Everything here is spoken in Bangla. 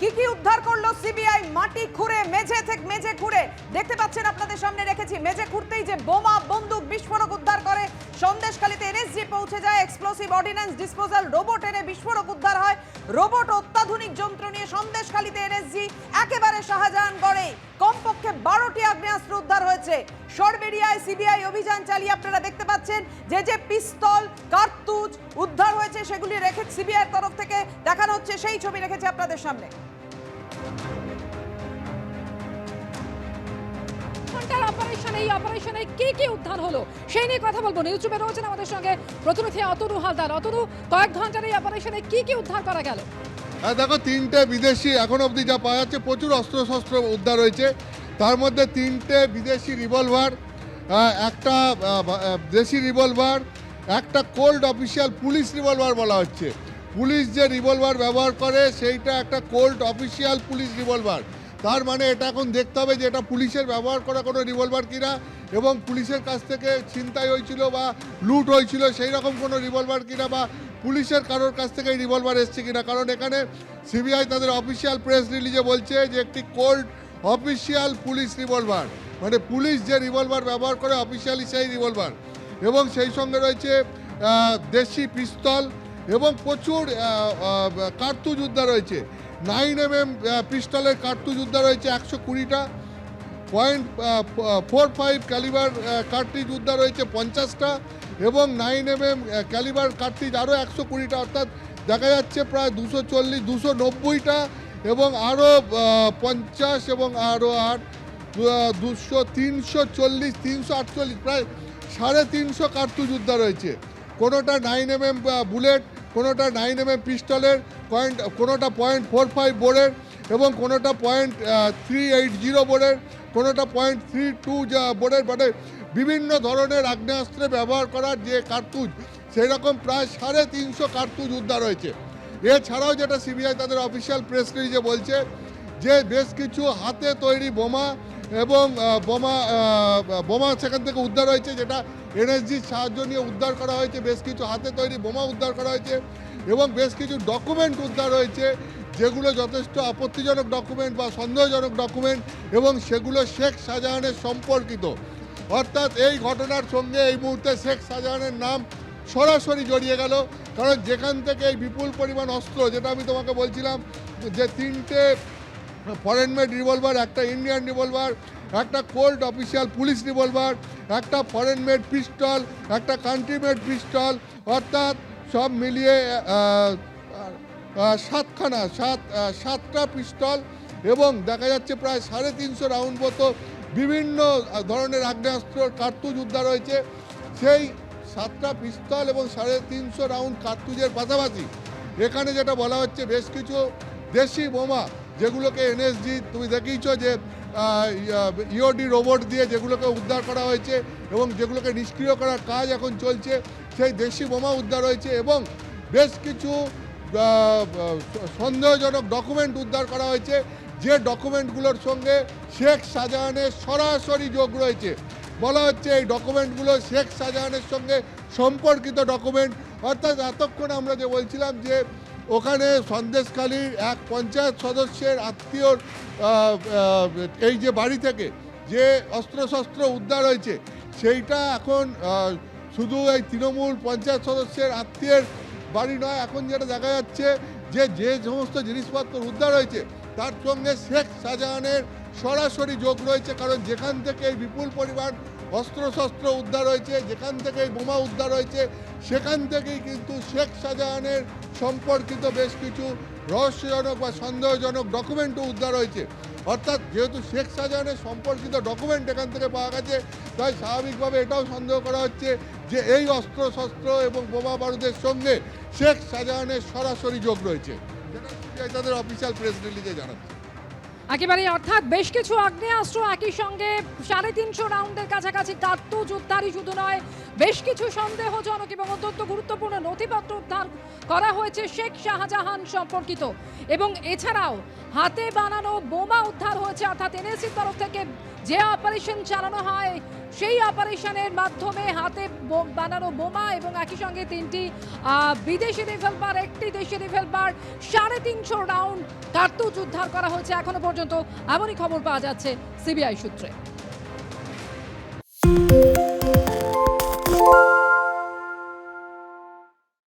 কি কি উদ্ধার করল সিবিআই? মাটি খুঁড়ে, মেঝে থেকে মেঝে খুঁড়ে। দেখতে পাচ্ছেন, আপনাদের সামনে রেখেছি। মেঝে খুঁড়তেই যে বোমা, বন্দুক বিস্ফোরক উদ্ধার করে। সন্দেশখালীতে এনএসজি পৌঁছে যায়। এক্সপ্লোসিভ অর্ডিন্যান্স ডিসপোজাল রোবট এনে বিস্ফোরক উদ্ধার হয়। রোবট অত্যাধুনিক যন্ত্র নিয়ে সন্দেশখালীতে এনএসজি একেবারে শাহজাহান গড়ে। কমপক্ষে বারোটি আগ্নেয়াস্ত্র উদ্ধার হয়েছে। সরবেরিয়ায় সিবিআই অভিযান চালিয়ে আপনারা দেখতে পাচ্ছেন যে যে পিস্তল, কার্তুজ উদ্ধার হয়েছে, সেগুলি রেখে সিবিআই তরফ থেকে দেখানো হচ্ছে। সেই ছবি রেখেছে আপনাদের সামনে। এই হলো? নিয়ে কথা বলব। রয়েছেন আমাদের সঙ্গে করা হ্যাঁ দেখো, তিনটে বিদেশি এখন অবধি যা পাওয়া যাচ্ছে, প্রচুর তার মধ্যে তিনটে বিদেশি রিভলভার একটা দেশি রিভলভার একটা কোল্ড অফিসিয়াল পুলিশ রিভলভার বলা হচ্ছে। পুলিশ যে রিভলভার ব্যবহার করে, সেইটা একটা কোল্ড অফিসিয়াল পুলিশ রিভলভার তার মানে এটা এখন দেখতে হবে যে এটা পুলিশের ব্যবহার করা কোনো রিভলভার কিনা, এবং পুলিশের কাছ থেকে ছিনতাই হয়েছিল বা লুট হয়েছিল সেই রকম কোনো রিভলভার কিনা, বা পুলিশের কারোর কাছ থেকে এই রিভলভার এসছে কিনা। কারণ এখানে সিবিআই তাদের অফিসিয়াল প্রেস রিলিজে বলছে যে একটি কোল্ড অফিসিয়াল পুলিশ রিভলভার মানে পুলিশ যে রিভলভার ব্যবহার করে অফিসিয়ালি সেই রিভলভার এবং সেই সঙ্গে রয়েছে দেশি পিস্তল এবং প্রচুর কার্তুজ উদ্ধার হয়েছে নাইন এম এম পিস্তলের কার্তুজ উদ্ধার হয়েছে একশো কুড়িটা। Point four five calibre cartridge উদ্ধার হয়েছে পঞ্চাশটা। এবং nine M M calibre cartridge আরও একশো কুড়িটা, অর্থাৎ দেখা যাচ্ছে প্রায় দুশো চল্লিশ, দুশো নব্বইটা এবং আরও পঞ্চাশ এবং আরও আট দুশো, তিনশো চল্লিশ, তিনশো আটচল্লিশ, প্রায় সাড়ে তিনশো কার্তুজ উদ্ধার হয়েছে কোনোটা নাইন এম এম বুলেট কোনোটা নাইন এম এম পিস্টলের পয়েন্ট কোনোটা পয়েন্ট ফোর ফাইভ বোর্ডের এবং কোনোটা পয়েন্ট থ্রি এইট জিরো বোর্ডের কোনোটা পয়েন্ট থ্রি টু বোর্ডের মানে বিভিন্ন ধরনের আগ্নেয়াস্ত্রে ব্যবহার করার যে কার্তুজ সেই রকম প্রায় সাড়ে তিনশো কার্তুজ উদ্ধার হয়েছে। এছাড়াও যেটা সিবিআই তাদের অফিসিয়াল প্রেস রিলিজে বলছে যে বেশ কিছু হাতে তৈরি বোমা এবং বোমা বোমা সেখান থেকে উদ্ধার হয়েছে, যেটা এনএসজির সাহায্য নিয়ে উদ্ধার করা হয়েছে, বেশ কিছু হাতে তৈরি বোমা উদ্ধার করা হয়েছে, এবং বেশ কিছু ডকুমেন্ট উদ্ধার হয়েছে, যেগুলো যথেষ্ট আপত্তিজনক ডকুমেন্ট বা সন্দেহজনক ডকুমেন্ট এবং সেগুলো শেখ শাহজাহানের সম্পর্কিত। অর্থাৎ এই ঘটনার সঙ্গে এই মুহূর্তে শেখ শাহজাহানের নাম সরাসরি জড়িয়ে গেল, কারণ যেখান থেকে এই বিপুল পরিমাণ অস্ত্র, যেটা আমি তোমাকে বলছিলাম, যে তিনটে ফরেন মেড রিভলভার একটা ইন্ডিয়ান রিভলভার একটা কোল্ড অফিসিয়াল পুলিশ রিভলভার একটা ফরেন মেড পিস্টল একটা কান্ট্রি মেড পিস্টল অর্থাৎ সব মিলিয়ে সাতখানা, সাত সাতটা পিস্তল এবং দেখা যাচ্ছে প্রায় সাড়ে তিনশো রাউন্ড মতো বিভিন্ন ধরনের আগ্নেয়াস্ত্র, কার্তুজ উদ্ধার হয়েছে। সেই সাতটা পিস্তল এবং সাড়ে তিনশো রাউন্ড কার্তুজের পাশাপাশি এখানে যেটা বলা হচ্ছে, বেশ কিছু দেশি বোমা, যেগুলোকে এনএসজি তুমি দেখিয়েছো যে ইওডি রোবট দিয়ে যেগুলোকে উদ্ধার করা হয়েছে এবং যেগুলোকে নিষ্ক্রিয় করার কাজ এখন চলছে, সেই দেশি বোমা উদ্ধার হয়েছে এবং বেশ কিছু সন্দেহজনক ডকুমেন্ট উদ্ধার করা হয়েছে, যে ডকুমেন্টগুলোর সঙ্গে শেখ শাহজাহানের সরাসরি যোগ রয়েছে। বলা হচ্ছে এই ডকুমেন্টগুলো শেখ শাহজাহানের সঙ্গে সম্পর্কিত ডকুমেন্ট অর্থাৎ এতক্ষণ আমরা যে বলছিলাম যে ওখানে সন্দেশখালীর এক পঞ্চায়েত সদস্যের আত্মীয়র এই যে বাড়ি থেকে যে অস্ত্রশস্ত্র উদ্ধার হয়েছে, সেইটা এখন শুধু এই তৃণমূল পঞ্চায়েত সদস্যের আত্মীয়ের বাড়ি নয়, এখন যেটা দেখা যাচ্ছে যে যে সমস্ত জিনিসপত্র উদ্ধার হয়েছে, তার সঙ্গে শেখ শাহজাহানের সরাসরি যোগ রয়েছে, কারণ যেখান থেকে এই বিপুল পরিমাণ অস্ত্রশস্ত্র উদ্ধার হয়েছে, যেখান থেকে বোমা উদ্ধার হয়েছে, সেখান থেকেই কিন্তু শেখ শাহজাহানের সম্পর্কিত বেশ কিছু রহস্যজনক বা সন্দেহজনক ডকুমেন্টও উদ্ধার হয়েছে। অর্থাৎ যেহেতু শেখ শাহজাহানের সম্পর্কিত ডকুমেন্ট এখান থেকে পাওয়া গেছে, তাই স্বাভাবিকভাবে এটাও সন্দেহ করা হচ্ছে যে এই অস্ত্র শস্ত্র এবং বোমা বারুদের সঙ্গে শেখ শাহজাহানের সরাসরি যোগ রয়েছে। যেটা তাদের অফিসিয়াল প্রেস রিলিজে জানাচ্ছে। একেবারে অর্থাৎ বেশ কিছু আগ্নেয়াস্ত্র একই সঙ্গে সাড়ে তিনশো রাউন্ডের কাছাকাছি কার্তুজ যুদ্ধারই শুধু নয়, বেশ কিছু সন্দেহজনক এবং অত্যন্ত গুরুত্বপূর্ণ নথিপত্র উদ্ধার করা হয়েছে শেখ শাহজাহান সম্পর্কিত। এবং এছাড়াও হাতে বানানো বোমা উদ্ধার হয়েছে অর্থাৎ এনএসির তরফ থেকে যে অপারেশন চালানো হয়, সেই অপারেশনের মাধ্যমে হাতে বানানো বোমা এবং একই সঙ্গে তিনটি বিদেশি রিভলভার, একটি দেশি রিভলভার, সাড়ে তিনশো রাউন্ড কার্তুজ উদ্ধার করা হয়েছে এখনও পর্যন্ত। এমনই খবর পাওয়া যাচ্ছে সিবিআই সূত্রে।